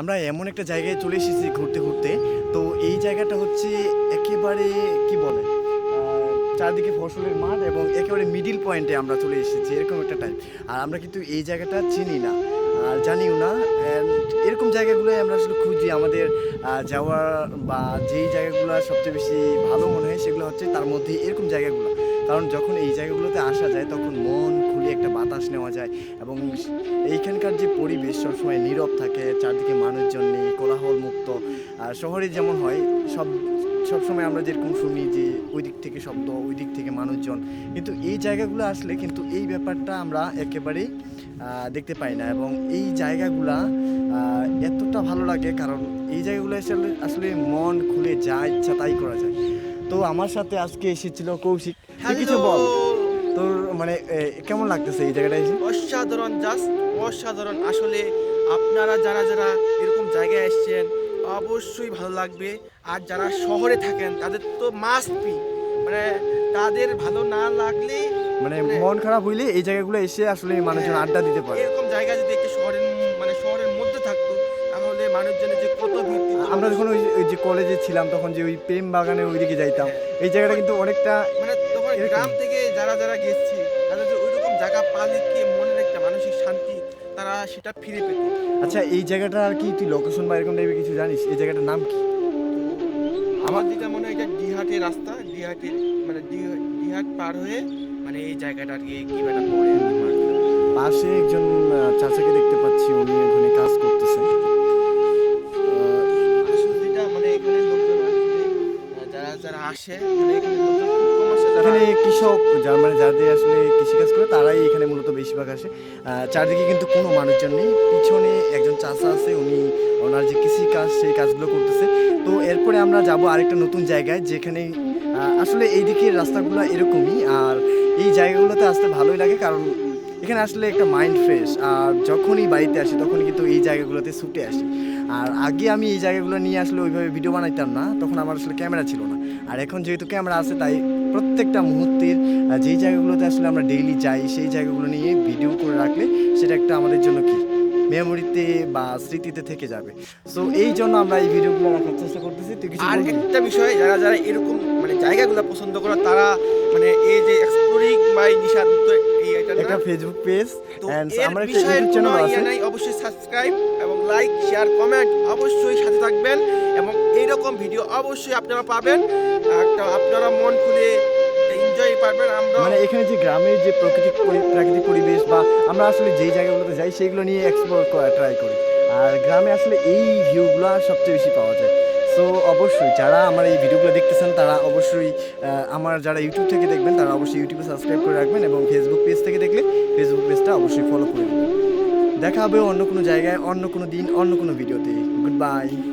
আমরা এমন একটা জায়গায় চলে এসেছি ঘুরতে ঘুরতে। তো এই জায়গাটা হচ্ছে একেবারে, কি বলে চারদিকে ফসলের মাঠ এবং একেবারে মিডিল পয়েন্টে আমরা চলে এসেছি, এরকম একটা টাইম আর আমরা কিন্তু এই জায়গাটা চিনি না, আর জানিও না এরকম জায়গাগুলোই আমরা আসলে খুঁজি। আমাদের যাওয়ার বা যেই জায়গাগুলো সবচেয়ে বেশি ভালো মনে হয় সেগুলো হচ্ছে তার মধ্যে এরকম জায়গাগুলো। কারণ যখন এই জায়গাগুলোতে আসা যায়, তখন মন বাতাস নেওয়া যায় এবং এইখানকার যে পরিবেশ সবসময় নীরব থাকে চারদিকে মানুষজন নেই কোলাহল মুক্ত আর শহরে যেমন হয় সব সবসময় আমরা যেরকম শুনি যে ওই দিক থেকে শব্দ ওই দিক থেকে মানুষজন। কিন্তু এই জায়গাগুলো আসলে কিন্তু এই ব্যাপারটা আমরা একেবারেই দেখতে পাই না এবং এই জায়গাগুলা এতটা ভালো লাগে কারণ এই জায়গাগুলো আসলে আসলে মন খুলে যা ইচ্ছা তাই করা যায়। তো আমার সাথে আজকে এসেছিল কৌশিক। কিছু বল। তোর মানে কেমন লাগতেছে এই জায়গাটা এসে? অসাধারণ জাস্ট অসাধারণ। আসলে আপনারা যারা যারা এরকম জায়গায় এসছেন অবশ্যই ভালো লাগবে। আর যারা শহরে থাকেন তাদের তো মাস্ট বি মানে তাদের ভালো না লাগলে মানে মানে- মন খারাপ হইলে এই জায়গাগুলো এসে আসলে মানুষজন হ্যাঁ, আড্ডা দিতে পারে। এরকম জায়গা যদি একটা শহরের মানে শহরের মধ্যে থাকতো তাহলে মানুষজনের যে কত ভিড় আমরা যখন ওই ওই যে কলেজে ছিলাম তখন যে ওই প্রেম বাগানে ওইদিকে যাইতাম। এই জায়গাটা কিন্তু অনেকটা মানে তখন গ্রাম থেকে যারা যারা গেছি তাদের যে ওইরকম জায়গা পালে কি মনের একটা মানসিক শান্তি তারা সেটা ফিরে পেত। আচ্ছা এই জায়গাটা আর কি তুই লোকেশন বা এরকম টাইপের কিছু জানিস? এই জায়গাটার নাম কি? আমার যেটা মনে হয় এটা ডিহাটের রাস্তা ডিহাটের মানে ডিহাট পার হয়ে মানে এই জায়গাটা আর কি কি একটা পড়ে। পাশে একজন চাচাকে দেখতে পাচ্ছি উনি ওখানে কাজ করতেছে। আসলে যেটা মানে এখানে লোকজন আসলে যারা যারা আসে মানে এখানে লোকজন আসে এখানে কৃষক, যার মানে যাদের আসলে কৃষিকাজ করে, তারাই এখানে মূলত বেশিরভাগ আসে। চারদিকে কিন্তু কোনো মানুষজন নেই। পিছনে একজন চাষা আছে, উনি ওনার যে কৃষিকাজ, সেই কাজগুলো করতেছে। তো এরপরে আমরা যাব আরেকটা নতুন জায়গায়, যেখানে আসলে এই দিকের রাস্তাগুলো এরকমই। আর এই জায়গাগুলোতে আসতে ভালোই লাগে, কারণ এখানে আসলে একটা মাইন্ড ফ্রেশ আর যখনই বাড়িতে আসি তখন কিন্তু এই জায়গাগুলোতে ছুটে আসি। আর আগে আমি এই জায়গাগুলো নিয়ে আসলে ওইভাবে ভিডিও বানাইতাম না, তখন আমার আসলে ক্যামেরা ছিল না। আর এখন যেহেতু ক্যামেরা আছে, তাই প্রত্যেকটা মুহূর্তের যেই জায়গাগুলোতে আসলে আমরা ডেইলি যাই, সেই জায়গাগুলো নিয়ে ভিডিও করে রাখলে সেটা একটা আমাদের জন্য কি? মেমোরিতে বা স্মৃতিতে থেকে যাবে। সো এই জন্য আমরা এই ভিডিওগুলো রাখার চেষ্টা করতেছি। তুই কিছু আর একটা বিষয় যারা যারা এরকম মানে জায়গাগুলো পছন্দ করে তারা মানে এই যে এক্সপ্লোরিং বাই নিশাদ একটা ফেসবুক পেজ এর আমার একটা ইউটিউব চ্যানেল আছে। অবশ্যই সাবস্ক্রাইব এবং লাইক শেয়ার কমেন্ট অবশ্যই সাথে থাকবেন এবং এইরকম ভিডিও অবশ্যই আপনারা পাবেন। একটা আপনারা মন খুলে এখানে যে গ্রামের যে প্রাকৃতিক পরি- প্রাকৃতিক পরিবেশ বা আমরা আসলে যেই জায়গাগুলোতে যাই সেগুলো নিয়ে এক্সপ্লোর করা ট্রাই করি। আর গ্রামে আসলে এই ভিউগুলো সবচেয়ে বেশি পাওয়া যায়। সো অবশ্যই যারা আমার এই ভিডিওগুলো দেখতেছেন, তারা অবশ্যই আমার যারা ইউটিউব থেকে দেখবেন, তারা অবশ্যই ইউটিউবে সাবস্ক্রাইব করে রাখবেন এবং ফেসবুক পেজ থেকে দেখলে ফেসবুক পেজটা অবশ্যই ফলো করে দেখা হবে অন্য কোনো জায়গায়, অন্য কোনো দিন, অন্য কোনো ভিডিওতে গুড বাই